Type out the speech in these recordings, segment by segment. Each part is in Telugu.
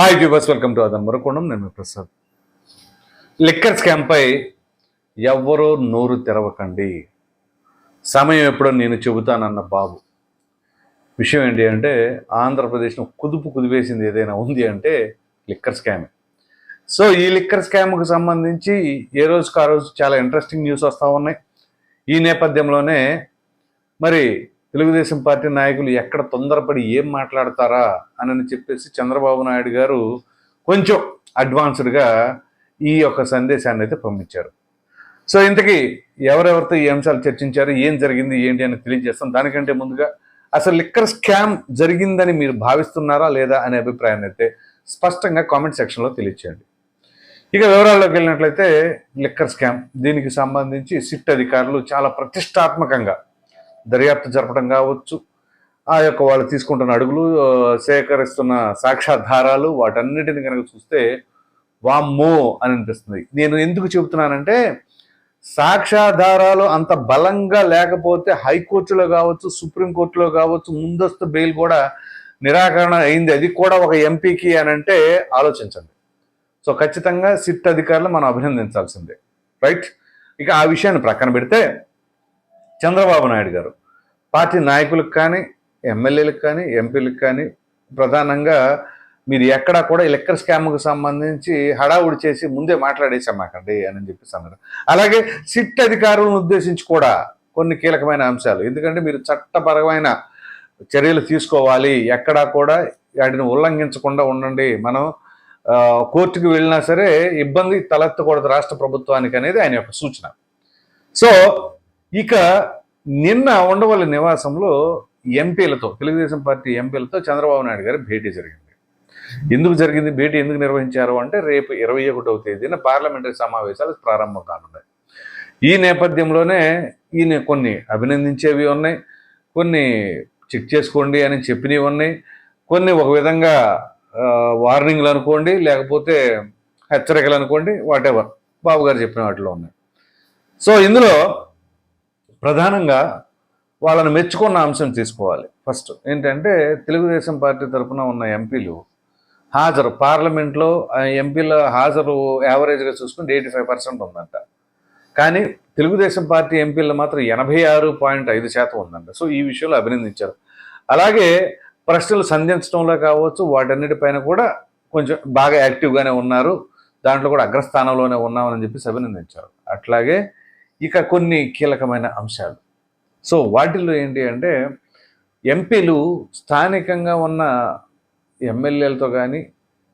hi viewers welcome to అదన్ మరొకొండం నేను ప్రసాద్ లిక్కర్ స్కామ్పై ఎవ్వరూ నోరు తెరవకండి సమయం ఎప్పుడో నేను చెబుతానన్న బాబు విషయం ఏంటి అంటే ఆంధ్రప్రదేశ్ను కుదుపు కుదిపేసింది ఏదైనా ఉంది అంటే లిక్కర్ స్కామే సో ఈ లిక్కర్ స్కామ్కు సంబంధించి ఏ రోజుకు ఆ రోజు చాలా ఇంట్రెస్టింగ్ న్యూస్ వస్తూ ఉన్నాయి ఈ నేపథ్యంలోనే మరి తెలుగుదేశం పార్టీ నాయకులు ఎక్కడ తొందరపడి ఏం మాట్లాడతారా అని చెప్పేసి చంద్రబాబు నాయుడు గారు కొంచెం అడ్వాన్స్డ్గా ఈ యొక్క సందేశాన్ని అయితే పంపించారు. సో ఇంతకీ ఎవరెవరితో ఈ అంశాలు చర్చించారు ఏం జరిగింది ఏంటి అని తెలియజేస్తాం. దానికంటే ముందుగా అసలు లిక్కర్ స్కామ్ జరిగిందని మీరు భావిస్తున్నారా లేదా అనే అభిప్రాయాన్ని అయితే స్పష్టంగా కామెంట్ సెక్షన్లో తెలియచేయండి. ఇక వివరాల్లోకి వెళ్ళినట్లయితే లిక్కర్ స్కామ్ దీనికి సంబంధించి సిట్ అధికారులు చాలా ప్రతిష్టాత్మకంగా దర్యాప్తు జరపడం కావచ్చు ఆ యొక్క వాళ్ళు తీసుకుంటున్న అడుగులు సేకరిస్తున్న సాక్ష్యాధారాలు వాటన్నిటిని కనుక చూస్తే వామ్మో అని అనిపిస్తుంది. నేను ఎందుకు చెబుతున్నానంటే సాక్ష్యాధారాలు అంత బలంగా లేకపోతే హైకోర్టులో కావచ్చు సుప్రీంకోర్టులో కావచ్చు ముందస్తు బెయిల్ కూడా నిరాకరణ అయింది. అది కూడా ఒక ఎంపీకి అని అంటే ఆలోచించండి. సో ఖచ్చితంగా సిట్ అధికారులు మనం అభినందించాల్సిందే. రైట్? ఇక ఆ విషయాన్ని ప్రక్కన పెడితే చంద్రబాబు నాయుడు గారు. పార్టీ నాయకులకు కానీ ఎమ్మెల్యేలకు కానీ ఎంపీలకు కానీ ప్రధానంగా మీరు ఎక్కడా కూడా ఈ లెక్కర్ స్కామ్కు సంబంధించి హడావుడి చేసి ముందే మాట్లాడేసాం మాకండి అని చెప్పేసి అన్నారు అలాగే సిట్ అధికారులను ఉద్దేశించి కూడా కొన్ని కీలకమైన అంశాలు. ఎందుకంటే మీరు చట్టపరమైన చర్యలు తీసుకోవాలి. ఎక్కడా కూడా వాటిని ఉల్లంఘించకుండా ఉండండి. మనం కోర్టుకు వెళ్ళినా సరే ఇబ్బంది తలెత్తకూడదు రాష్ట్ర ప్రభుత్వానికి అనేది ఆయన యొక్క సూచన. సో ఇక నిన్న ఉండవల్లి నివాసంలో ఎంపీలతో తెలుగుదేశం పార్టీ ఎంపీలతో చంద్రబాబు నాయుడు గారి భేటీ జరిగింది. ఎందుకు జరిగింది? భేటీ ఎందుకు నిర్వహించారు అంటే రేపు ఇరవై ఒకటవ తేదీన పార్లమెంటరీ సమావేశాలు ప్రారంభం కానున్నాయి. ఈ నేపథ్యంలోనే ఈయన కొన్ని అభినందించేవి ఉన్నాయి కొన్ని చెక్ చేసుకోండి అని చెప్పినవి ఉన్నాయి కొన్ని ఒక విధంగా వార్నింగ్లు అనుకోండి లేకపోతే హెచ్చరికలు అనుకోండి వాటెవర్ బాబు గారు చెప్పిన వాటిలో ఉన్నాయి. సో ఇందులో ప్రధానంగా వాళ్ళని మెచ్చుకున్న అంశం తీసుకోవాలి. ఫస్ట్ ఏంటంటే తెలుగుదేశం పార్టీ తరఫున ఉన్న ఎంపీలు హాజరు. పార్లమెంట్లో ఆ ఎంపీల హాజరు యావరేజ్గా చూసుకుంటే ఎయిటీ ఫైవ్ పర్సెంట్ ఉందంట. కానీ తెలుగుదేశం పార్టీ ఎంపీలు మాత్రం ఎనభై ఆరు పాయింట్ ఐదు శాతం ఉందంట. సో ఈ విషయంలో అభినందించారు. అలాగే ప్రశ్నలు సంధించడంలో కావచ్చు వాటన్నిటిపైన కూడా కొంచెం బాగా యాక్టివ్గానే ఉన్నారు. దాంట్లో కూడా అగ్రస్థానంలోనే ఉన్నామని చెప్పేసి అభినందించారు. అట్లాగే ఇక కొన్ని కీలకమైన అంశాలు. సో వాటిల్లో ఏంటి అంటే ఎంపీలు స్థానికంగా ఉన్న ఎమ్మెల్యేలతో కానీ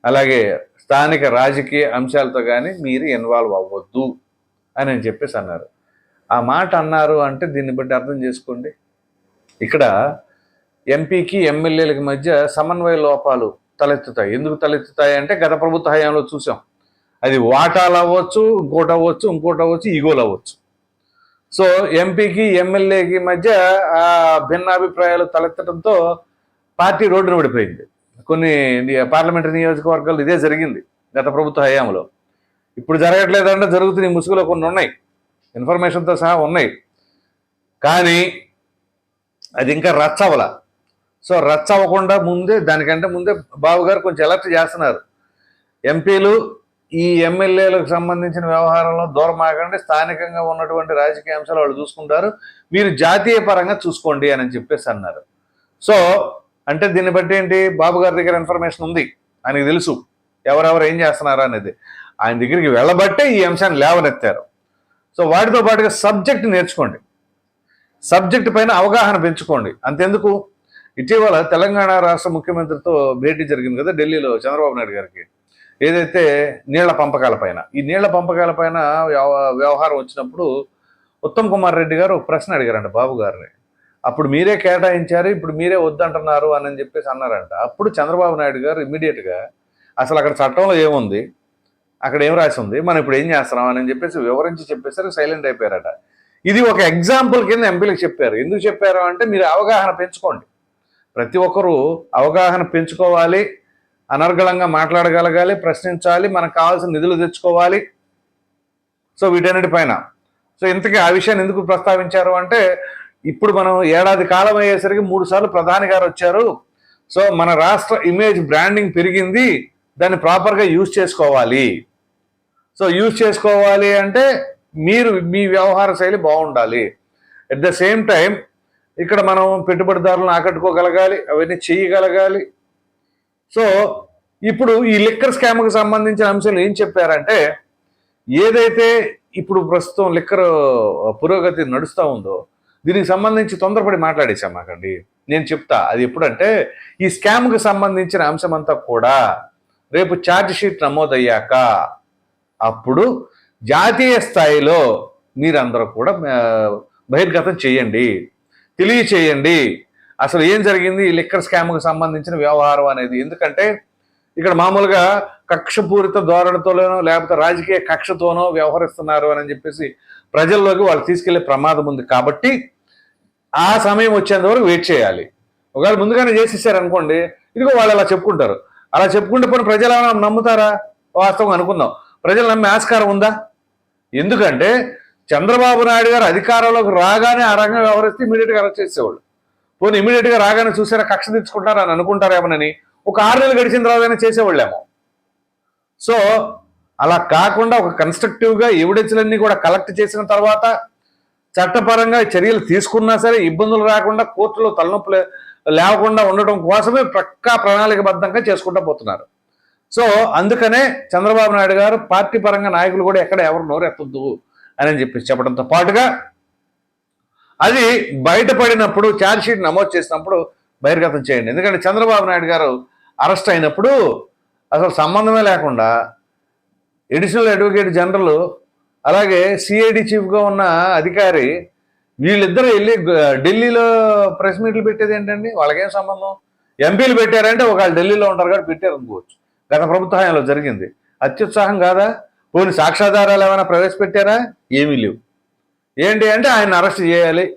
అలాగే స్థానిక రాజకీయ అంశాలతో కానీ మీరు ఇన్వాల్వ్ అవ్వద్దు అని అని చెప్పేసి అన్నారు. ఆ మాట అన్నారు అంటే దీన్ని బట్టి అర్థం చేసుకోండి. ఇక్కడ ఎంపీకి ఎమ్మెల్యేలకి మధ్య సమన్వయ లోపాలు తలెత్తుతాయి. ఎందుకు తలెత్తుతాయి అంటే గత ప్రభుత్వ హయాంలో చూసాం. అది వాటాలు అవ్వచ్చు ఇంకోటి అవ్వచ్చు ఇంకోటి అవ్వచ్చు ఈగోలు అవ్వచ్చు. సో ఎంపీకి ఎమ్మెల్యేకి మధ్య ఆ భిన్నాభిప్రాయాలు తలెత్తడంతో పార్టీ రోడ్డును పడిపోయింది. కొన్ని పార్లమెంటరీ నియోజకవర్గాలు ఇదే జరిగింది గత ప్రభుత్వ హయాంలో. ఇప్పుడు జరగట్లేదంటే జరుగుతున్న ముసుగులో కొన్ని ఉన్నాయి. ఇన్ఫర్మేషన్తో సహా ఉన్నాయి. కానీ అది ఇంకా రచ్చవల సో రచ్చ అవ్వకుండా ముందే దానికంటే ముందే బాబు గారు కొంచెం అలర్ట్ చేస్తున్నారు. ఎంపీలు ఈ ఎమ్మెల్యేలకు సంబంధించిన వ్యవహారంలో దూరం స్థానికంగా ఉన్నటువంటి రాజకీయ అంశాలు వాళ్ళు చూసుకుంటారు. మీరు జాతీయ పరంగా చూసుకోండి అని చెప్పేసి అన్నారు. సో అంటే దీన్ని బట్టి ఏంటి? బాబు గారి దగ్గర ఇన్ఫర్మేషన్ ఉంది. ఆయనకు తెలుసు. ఎవరెవరు ఏం చేస్తున్నారు అనేది. ఆయన దగ్గరికి వెళ్ళబట్టే ఈ అంశాన్ని లేవనెత్తారు. సో వాటితో పాటుగా సబ్జెక్ట్ నేర్చుకోండి. సబ్జెక్ట్ పైన అవగాహన పెంచుకోండి. అంతెందుకు? ఇటీవల తెలంగాణ రాష్ట్ర ముఖ్యమంత్రితో భేటీ జరిగింది కదా ఢిల్లీలో చంద్రబాబు నాయుడు గారికి. ఏదైతే నీళ్ళ పంపకాల పైన ఈ నీళ్ళ పంపకాల పైన వ్యవహారం వచ్చినప్పుడు ఉత్తమ్ కుమార్ రెడ్డి గారు ప్రశ్న అడిగారంట బాబు గారిని. అప్పుడు మీరే కేటాయించారు ఇప్పుడు మీరే వద్దంటున్నారు అని చెప్పేసి అన్నారంట. అప్పుడు చంద్రబాబు నాయుడు గారు ఇమ్మీడియట్గా అసలు అక్కడ చట్టంలో ఏముంది? అక్కడ ఏం రాసి ఉంది? మనం ఇప్పుడు ఏం చేస్తున్నాం? అని చెప్పేసి వివరించి చెప్పేసరికి సైలెంట్ అయిపోయారట. ఇది ఒక ఎగ్జాంపుల్ కింద ఎంపీలకు చెప్పారు. ఎందుకు చెప్పారు అంటే మీరు అవగాహన పెంచుకోండి. ప్రతి ఒక్కరూ అవగాహన పెంచుకోవాలి. అనర్గళంగా మాట్లాడగలగాలి ప్రశ్నించాలి మనకు కావాల్సిన నిధులు తెచ్చుకోవాలి. సో వీటన్నిటి పైన. సో ఇంతకీ ఆ విషయాన్ని ఎందుకు ప్రస్తావించారు అంటే ఇప్పుడు మనం ఏడాది కాలం అయ్యేసరికి మూడు సార్లు ప్రధాని గారు వచ్చారు. సో మన రాష్ట్ర ఇమేజ్ బ్రాండింగ్ పెరిగింది దాన్ని ప్రాపర్గా యూజ్ చేసుకోవాలి. సో యూజ్ చేసుకోవాలి అంటే మీరు మీ వ్యవహార శైలి బాగుండాలి. అట్ ద సేమ్ టైం ఇక్కడ మనం పెట్టుబడిదారులను ఆకట్టుకోగలగాలి అవన్నీ చేయగలగాలి. సో ఇప్పుడు ఈ లిక్కర్ స్కామ్కి సంబంధించిన అంశాలు ఏం చెప్పారంటే ఏదైతే ఇప్పుడు ప్రస్తుతం లిక్కర్ పురోగతి నడుస్తూ ఉందో దీనికి సంబంధించి తొందరపడి మాట్లాడేశాం మాకండి. నేను చెప్తా. అది ఎప్పుడంటే ఈ స్కామ్కి సంబంధించిన అంశం అంతా కూడా రేపు ఛార్జ్ షీట్ నమోదయ్యాక అప్పుడు జాతీయ స్థాయిలో మీరందరూ కూడా బహిర్గతం చేయండి. తెలియచేయండి. అసలు ఏం జరిగింది? ఈ లిక్కర్ స్కామ్కి సంబంధించిన వ్యవహారం అనేది. ఎందుకంటే ఇక్కడ మామూలుగా కక్షపూరిత ధోరణితోనో లేకపోతే రాజకీయ కక్షతోనో వ్యవహరిస్తున్నారు అని చెప్పేసి ప్రజల్లోకి వాళ్ళు తీసుకెళ్ళే ప్రమాదం ఉంది. కాబట్టి ఆ సమయం వచ్చేంత వరకు వెయిట్ చేయాలి. ఒకవేళ ముందుగానే చేసేసారు అనుకోండి ఇదిగో వాళ్ళు అలా చెప్పుకుంటారు. అలా చెప్పుకుంటే పోనీ ప్రజలు ఏమైనా నమ్ముతారా? వాస్తవం అనుకుందాం. ప్రజలు నమ్మే ఆస్కారం ఉందా? ఎందుకంటే చంద్రబాబు నాయుడు గారు అధికారంలోకి రాగానే ఆ రంగం వ్యవహరిస్తే ఇమీడియట్గా అరెస్ట్ చేసేవాళ్ళు. పోనీ ఇమీడియట్గా రాగానే చూసారా కక్ష తెచ్చుకుంటారా అని అనుకుంటారేమోనని ఒక ఆరు నెలలు గడిచిన తర్వాత చేసేవాళ్ళేమో. సో అలా కాకుండా ఒక కన్స్ట్రక్టివ్గా ఎవిడెన్స్లన్నీ కూడా కలెక్ట్ చేసిన తర్వాత చట్టపరంగా చర్యలు తీసుకున్నా సరే ఇబ్బందులు రాకుండా కోర్టులో తలనొప్పులు లేకుండా ఉండటం కోసమే ప్రక్కా ప్రణాళికబద్ధంగా చేసుకుంటూ పోతున్నారు. సో అందుకనే చంద్రబాబు నాయుడు గారు పార్టీ పరంగా నాయకులు కూడా ఎక్కడ ఎవరు నోరెత్తద్దు అని చెప్పి చెప్పడంతో పాటుగా అది బయటపడినప్పుడు ఛార్జ్షీట్ నమోదు చేసినప్పుడు బహిర్గతం చేయండి. ఎందుకంటే చంద్రబాబు నాయుడు గారు అరెస్ట్ అయినప్పుడు అసలు సంబంధమే లేకుండా ఎడిషనల్ అడ్వకేట్ జనరల్ అలాగే సిఐడి చీఫ్గా ఉన్న అధికారి వీళ్ళిద్దరూ వెళ్ళి ఢిల్లీలో ప్రెస్ మీట్లు పెట్టేది ఏంటండి? వాళ్ళకేం సంబంధం? ఎంపీలు పెట్టారంటే ఒకళ్ళు ఢిల్లీలో ఉంటారు కాబట్టి పెట్టారు అనుకోవచ్చు. గత ప్రభుత్వ హయాంలో జరిగింది. అత్యుత్సాహం కాదా? పోనీ సాక్ష్యాధారాలు ఏమైనా ప్రవేశపెట్టారా? ఏమీ లేవు. ఏంటి అంటే ఆయన అరెస్ట్ చేయాలి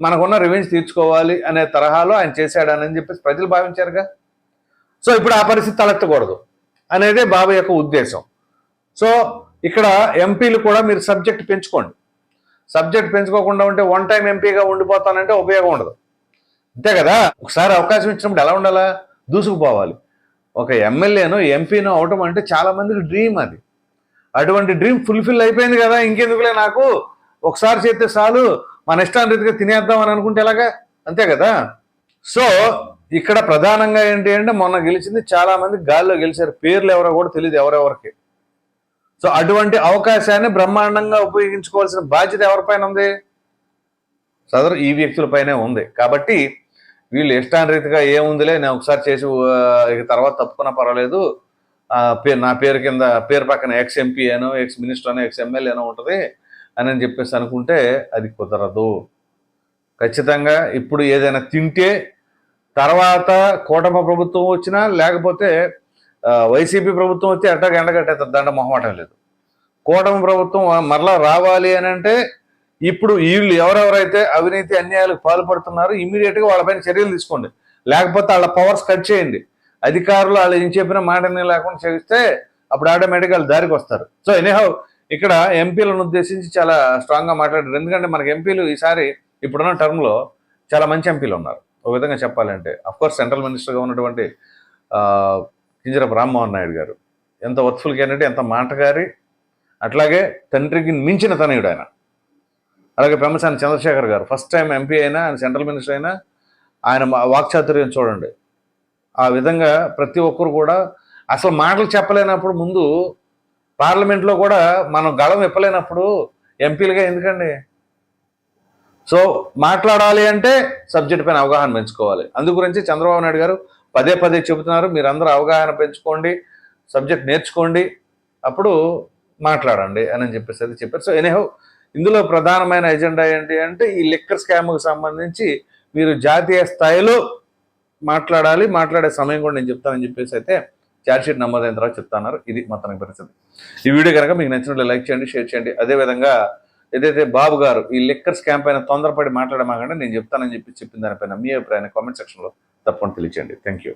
మనకున్న రివెంజ్ తీర్చుకోవాలి అనే తరహాలో ఆయన చేశాడని చెప్పేసి ప్రజలు భావించారుగా. సో ఇప్పుడు ఆ పరిస్థితి తలెత్తకూడదు అనేదే బాబు యొక్క ఉద్దేశం. సో ఇక్కడ ఎంపీలు కూడా మీరు సబ్జెక్ట్ పెంచుకోండి. సబ్జెక్ట్ పెంచుకోకుండా ఉంటే వన్ టైం ఎంపీగా ఉండిపోతానంటే ఉపయోగం ఉండదు. అంతే కదా? ఒకసారి అవకాశం ఇచ్చినప్పుడు ఎలా ఉండాలా? దూసుకుపోవాలి. ఒక ఎమ్మెల్యేను ఎంపీను అవటం అంటే చాలామందికి డ్రీమ్ అది. అటువంటి డ్రీమ్ ఫుల్ఫిల్ అయిపోయింది కదా ఇంకెందుకులే నాకు? ఒకసారి చేస్తే చాలు మన ఇష్టానురీతిగా తినేద్దాం అని అనుకుంటే ఎలాగా? అంతే కదా? సో ఇక్కడ ప్రధానంగా ఏంటి అంటే మొన్న గెలిచింది చాలా మంది గాల్లో గెలిచారు. పేర్లు ఎవరో కూడా తెలియదు ఎవరెవరికి. సో అటువంటి అవకాశాన్ని బ్రహ్మాండంగా ఉపయోగించుకోవాల్సిన బాధ్యత ఎవరిపైన ఉంది? సదరు ఈ వ్యక్తులపైనే ఉంది. కాబట్టి వీళ్ళు ఇష్టానురీతిగా ఏముందిలే నేను ఒకసారి చేసి ఇక తర్వాత తప్పుకున్నా పర్వాలేదు. నా పేరు కింద పేరు పక్కన ఎక్స్ ఎంపీ అనో ఎక్స్ మినిస్టర్ అనో ఎక్స్ ఎమ్మెల్యే అనో ఉంటుంది. అని అని చెప్పేసి అనుకుంటే అది కుదరదు. ఖచ్చితంగా ఇప్పుడు ఏదైనా తింటే తర్వాత కూటమి ప్రభుత్వం వచ్చినా లేకపోతే వైసీపీ ప్రభుత్వం వచ్చి అట్టాగ ఎండగట్టేస్తారు దండ మొహమాటం లేదు. కూటమి ప్రభుత్వం మరలా రావాలి అని అంటే ఇప్పుడు వీళ్ళు ఎవరెవరైతే అవినీతి అన్యాయాలకు పాల్పడుతున్నారో ఇమీడియట్గా వాళ్ళపైన చర్యలు తీసుకోండి. లేకపోతే వాళ్ళ పవర్స్ కట్ చేయండి. అధికారులు వాళ్ళు ఏం చెప్పిన మాట లేకుండా చేస్తే అప్పుడు ఆటోమేటిక్గా వాళ్ళు దారికి వస్తారు. సో ఎనీహౌ ఇక్కడ ఎంపీలను ఉద్దేశించి చాలా స్ట్రాంగ్గా మాట్లాడారు. ఎందుకంటే మనకి ఎంపీలు ఈసారి ఇప్పుడున్న టర్మ్లో చాలా మంచి ఎంపీలు ఉన్నారు. ఒక విధంగా చెప్పాలంటే అఫ్కోర్స్ సెంట్రల్ మినిస్టర్గా ఉన్నటువంటి కింజరపు రామ్మోహన్ నాయుడు గారు. ఎంత వర్త్ఫుల్ క్యాండిడేట్ ఎంత మాటగారి. అట్లాగే తండ్రికి మించిన తనయుడు ఆయన. అలాగే పెమ్మసాని చంద్రశేఖర్ గారు. ఫస్ట్ టైం ఎంపీ అయినా ఆయన సెంట్రల్ మినిస్టర్ అయినా ఆయన మా- వాక్చాతుర్యం చూడండి. ఆ విధంగా ప్రతి ఒక్కరు కూడా అసలు మాటలు చెప్పలేనప్పుడు ముందు పార్లమెంట్లో కూడా మనం గళం ఇప్పలేనప్పుడు ఎంపీలుగా ఎందుకండి? సో మాట్లాడాలి అంటే సబ్జెక్ట్ పైన అవగాహన పెంచుకోవాలి. అందు గురించి చంద్రబాబు నాయుడు గారు పదే పదే చెబుతున్నారు. మీరందరూ అవగాహన పెంచుకోండి సబ్జెక్ట్ నేర్చుకోండి అప్పుడు మాట్లాడండి అని చెప్పేసి అది చెప్పారు. సో ఎనీహౌ ఇందులో ప్రధానమైన ఎజెండా ఏంటి అంటే ఈ లిక్కర్ స్కామ్కి సంబంధించి మీరు జాతీయ స్థాయిలో మాట్లాడాలి. మాట్లాడే సమయం కూడా నేను చెప్తానని చెప్పేసి అయితే ఛార్జ్ షీట్ నమోదైన తర్వాత చెప్తున్నారు. ఇది మొత్తానికి పరిస్థితి. ఈ వీడియో కనుక మీకు నచ్చినట్లు లైక్ చేయండి షేర్ చేయండి. అదేవిధంగా ఏదైతే బాబు గారు ఈ లెక్కర్ స్కామ్ పైన తొందరపడి మాట్లాడమాకండి నేను చెప్తానని చెప్పి చెప్పిన దానిపైన మీ అభిప్రాయాన్ని కామెంట్ సెక్షన్లో తప్పకుండా తెలియచేయండి. Thank you